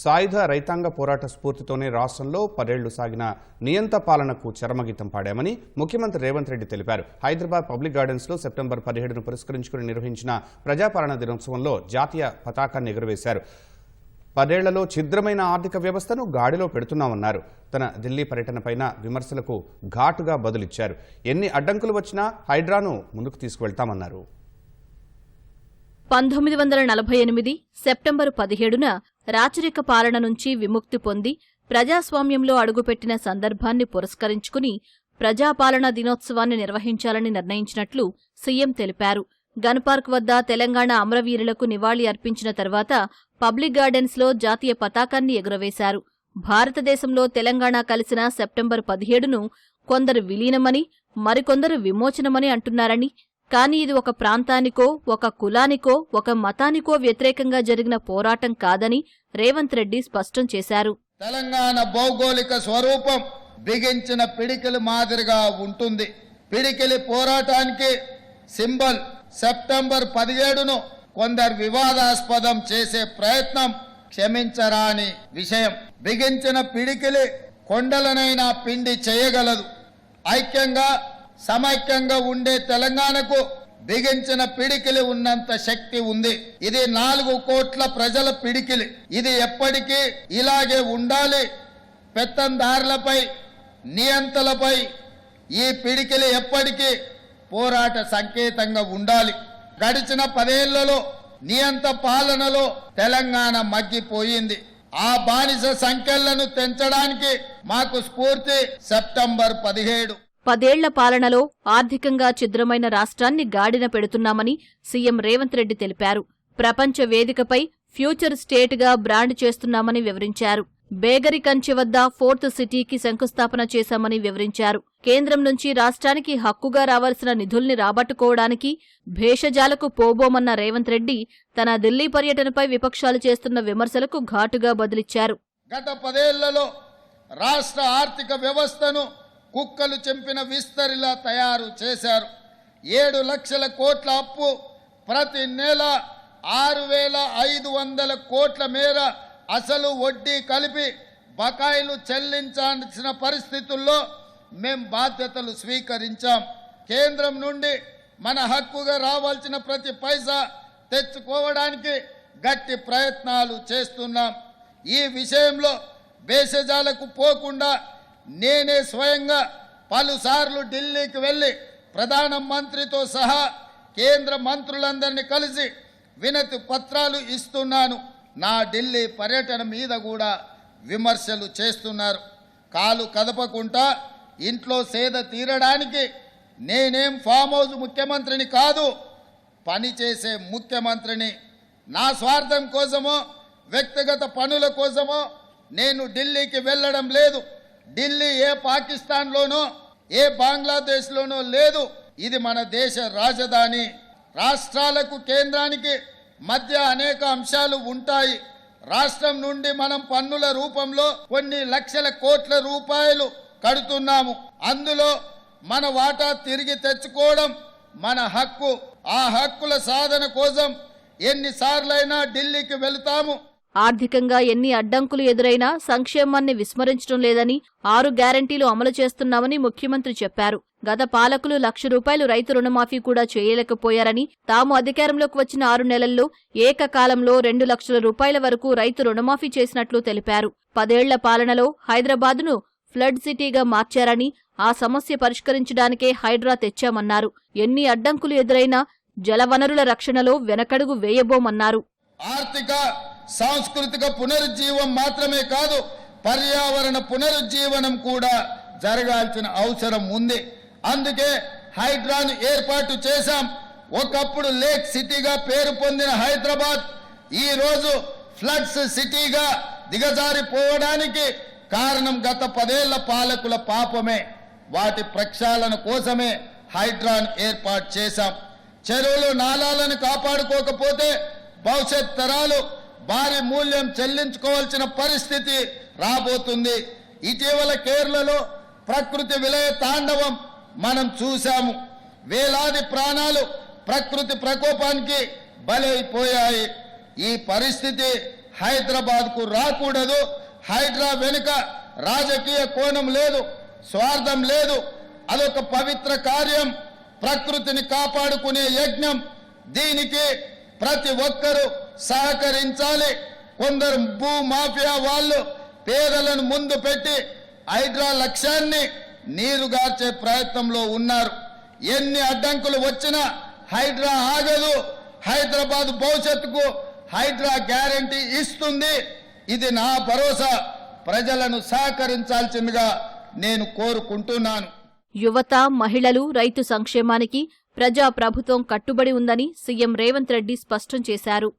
సాయుధ రైతాంగ పోరాట స్ఫూర్తితోనే రాష్ట్రంలో పదేళ్ళు సాగిన నియంత పాలనకు చరమగీతం పాడామని ముఖ్యమంత్రి రేవంత్ రెడ్డి తెలిపారు. హైదరాబాద్ పబ్లిక్ గార్డెన్స్లో సెప్టెంబర్ పదిహేడును పురస్కరించుకుని నిర్వహించిన ప్రజాపాలన దినోత్సవంలో జాతీయ పతాకాన్ని ఎగురవేశారు. పదేళ్ళలో ఛిద్రమైన ఆర్థిక వ్యవస్థను గాడిలో పెడుతున్నామన్నారు. తన ఢిల్లీ పర్యటనపైన విమర్శలకు ఘాటుగా బదులిచ్చారు. ఎన్ని అడ్డంకులు వచ్చినా హైడ్రాను ముందుకు తీసుకువెళ్తామన్నారు. పంతొమ్మిది వందల నలభై ఎనిమిది సెప్టెంబరు పదిహేడున రాచరిక పాలన నుంచి విముక్తి పొంది ప్రజాస్వామ్యంలో అడుగుపెట్టిన సందర్భాన్ని పురస్కరించుకుని ప్రజాపాలన దినోత్సవాన్ని నిర్వహించాలని నిర్ణయించినట్లు సీఎం తెలిపారు. గన్ పార్క్ వద్ద తెలంగాణ అమరవీరులకు నివాళి అర్పించిన తర్వాత పబ్లిక్ గార్డెన్స్లో జాతీయ పతాకాన్ని ఎగురవేశారు. భారతదేశంలో తెలంగాణ కలిసిన సెప్టెంబర్ పదిహేడును కొందరు విలీనమని మరికొందరు విమోచనమని అంటున్నారని కానీ ఇది ఒక ప్రాంతానికో ఒక కులానికో ఒక మతానికో వ్యతిరేకంగా జరిగిన పోరాటం కాదని రేవంత్ రెడ్డి స్పష్టం చేశారు. తెలంగాణ భౌగోళిక స్వరూపం బిగించిన పిడికిలి మాదిరిగా ఉంటుంది. పిడికిలి పోరాటానికి సింబల్ సెప్టెంబర్ పదిహేడును కొందరు వివాదాస్పదం చేసే ప్రయత్నం క్షమించరాని విషయం. బిగించిన పిడికిలి కొండలనైనా పిండి చేయగలదు. ఐక్యంగా సమైక్యంగా ఉండే తెలంగాణకు బిగించిన పిడికిలి ఉన్నంత శక్తి ఉంది. ఇది నాలుగు కోట్ల ప్రజల పిడికిలి. ఇది ఎప్పటికీ ఇలాగే ఉండాలి. పెత్తందారులపై నియంతలపై ఈ పిడికిలి ఎప్పటికీ పోరాట సంకేతంగా ఉండాలి. గడిచిన పదేళ్ళలో నియంత పాలనలో తెలంగాణ మగ్గిపోయింది. ఆ బానిస సంఖ్యలను తెంచడానికి మాకు స్ఫూర్తి సెప్టెంబర్ పదిహేడు. పదేళ్ళ పాలనలో ఆర్థికంగా ఛిద్రమైన రాష్ట్రాన్ని గాడిన పెడుతున్నామని సీఎం రేవంత్ రెడ్డి తెలిపారు. ప్రపంచ వేదికపై ఫ్యూచర్ స్టేట్గా బ్రాండ్ చేస్తున్నామని వివరించారు. బేగరి కంచె వద్ద ఫోర్త్ సిటీకి శంకుస్థాపన చేశామని వివరించారు. కేంద్రం నుంచి రాష్ట్రానికి హక్కుగా రావాల్సిన నిధుల్ని రాబట్టుకోవడానికి భేషజాలకు పోబోమన్న రేవంత్ రెడ్డి తన ఢిల్లీ పర్యటనపై విపక్షాలు చేస్తున్న విమర్శలకు ఘాటుగా బదిలిచ్చారు. గత పదేళ్ళలో రాష్ట్ర ఆర్థిక వ్యవస్థను కుక్కలు చెంపిన విస్తరిలా తయారు చేశారు. ఏడు లక్షల కోట్ల అప్పు. ప్రతి నెల ఆరు వేల ఐదు వందల కోట్ల మేర అసలు వడ్డీ కలిపి బకాయిలు చెల్లించాల్సిన పరిస్థితుల్లో మేం బాధ్యతలు స్వీకరించాం. కేంద్రం నుండి మన హక్కుగా రావాల్సిన ప్రతి పైసా తెచ్చుకోవడానికి గట్టి ప్రయత్నాలు చేస్తున్నాం. ఈ విషయంలో భేషజాలకు పోకుండా నేనే స్వయంగా పలుసార్లు ఢిల్లీకి వెళ్ళి ప్రధాన మంత్రితో సహా కేంద్ర మంత్రులందరినీ కలిసి వినతి పత్రాలు ఇస్తున్నాను. నా ఢిల్లీ పర్యటన మీద కూడా విమర్శలు చేస్తున్నారు. కాలు కదపకుండా ఇంట్లో సేద తీరడానికి నేనేం ఫామ్ హౌస్ ముఖ్యమంత్రిని కాదు పనిచేసే ముఖ్యమంత్రిని. నా స్వార్థం కోసమో వ్యక్తిగత పనుల కోసమో నేను ఢిల్లీకి వెళ్ళడం లేదు. ఢిల్లీ ఏ పాకిస్తాన్లోనో ఏ బంగ్లాదేశ్లోనో లేదు. ఇది మన దేశ రాజధాని. రాష్ట్రాలకు కేంద్రానికి మధ్య అనేక అంశాలు ఉంటాయి. రాష్ట్రం నుండి మనం పన్నుల రూపంలో కొన్ని లక్షల కోట్ల రూపాయలు కడుతున్నాము. అందులో మన వాటా తిరిగి తెచ్చుకోవడం మన హక్కు. ఆ హక్కుల సాధన కోసం ఎన్నిసార్లైనా ఢిల్లీకి వెళతాము. ఆర్థికంగా ఎన్ని అడ్డంకులు ఎదురైనా సంక్షేమాన్ని విస్మరించడం లేదని ఆరు గ్యారంటీలు అమలు చేస్తున్నామని ముఖ్యమంత్రి చెప్పారు. గత పాలకులు లక్ష రూపాయలు రైతు రుణమాఫీ కూడా చేయలేకపోయారని తాము అధికారంలోకి వచ్చిన ఆరు నెలల్లో ఏకకాలంలో రెండు లక్షల రూపాయల వరకు రైతు రుణమాఫీ చేసినట్లు తెలిపారు. పదేళ్ళ పాలనలో హైదరాబాద్ను ఫ్లడ్ సిటీగా మార్చారని ఆ సమస్య పరిష్కరించడానికే హైడ్రా తెచ్చామన్నారు. ఎన్ని అడ్డంకులు ఎదురైనా జలవనరుల రక్షణలో వెనకడుగు వేయబోమన్నారు. ఆర్థిక సాంస్కృతిక పునరుజ్జీవం మాత్రమే కాదు పర్యావరణ పునరుజ్జీవనం కూడా జరగాల్సిన అవసరం ఉంది. అందుకే హైడ్రాను ఏర్పాటు చేశాం. ఒకప్పుడు లేక్ సిటీగా పేరు పొందిన హైదరాబాద్ ఈ రోజు ఫ్లడ్స్ సిటీగా దిగజారిపోవడానికి కారణం గత పదేళ్ళ పాలకుల పాపమే. వాటి ప్రక్షాళన కోసమే హైడ్రాన్ ఏర్పాటు చేశాం. చెరువులు నాలాలను కాపాడుకోకపోతే భవిష్యత్ తరాలు భారీ మూల్యం చెల్లించుకోవాల్సిన పరిస్థితి రాబోతుంది. ఇటీవల కేరళలో ప్రకృతి విలయ తాండవం మనం చూశాము. వేలాది ప్రాణాలు ప్రకృతి ప్రకోపానికి బలైపోయాయి. ఈ పరిస్థితి హైదరాబాద్కు రాకూడదు. హైదరా వెనుక రాజకీయ కోణం లేదు స్వార్థం లేదు. అదొక పవిత్ర కార్యం. ప్రకృతిని కాపాడుకునే యజ్ఞం. దీనికి ప్రతి ఒక్కరూ సహకరించాలి. కొందరు భూ మాఫియా వాళ్ళు పేదలను ముందు పెట్టి హైడ్రా లక్ష్యాన్ని నీరుగార్చే ప్రయత్నంలో ఉన్నారు. ఎన్ని అడ్డంకులు వచ్చినా హైడ్రా ఆగదు. హైదరాబాద్ భవిష్యత్తుకు హైడ్రా గ్యారంటీ ఇస్తుంది. ఇది నా భరోసా. ప్రజలను సహకరించాల్సిందిగా నేను కోరుకుంటున్నాను. యువత మహిళలు రైతు సంక్షేమానికి ప్రజా ప్రభుత్వం కట్టుబడి ఉందని సీఎం రేవంత్ రెడ్డి స్పష్టం చేశారు.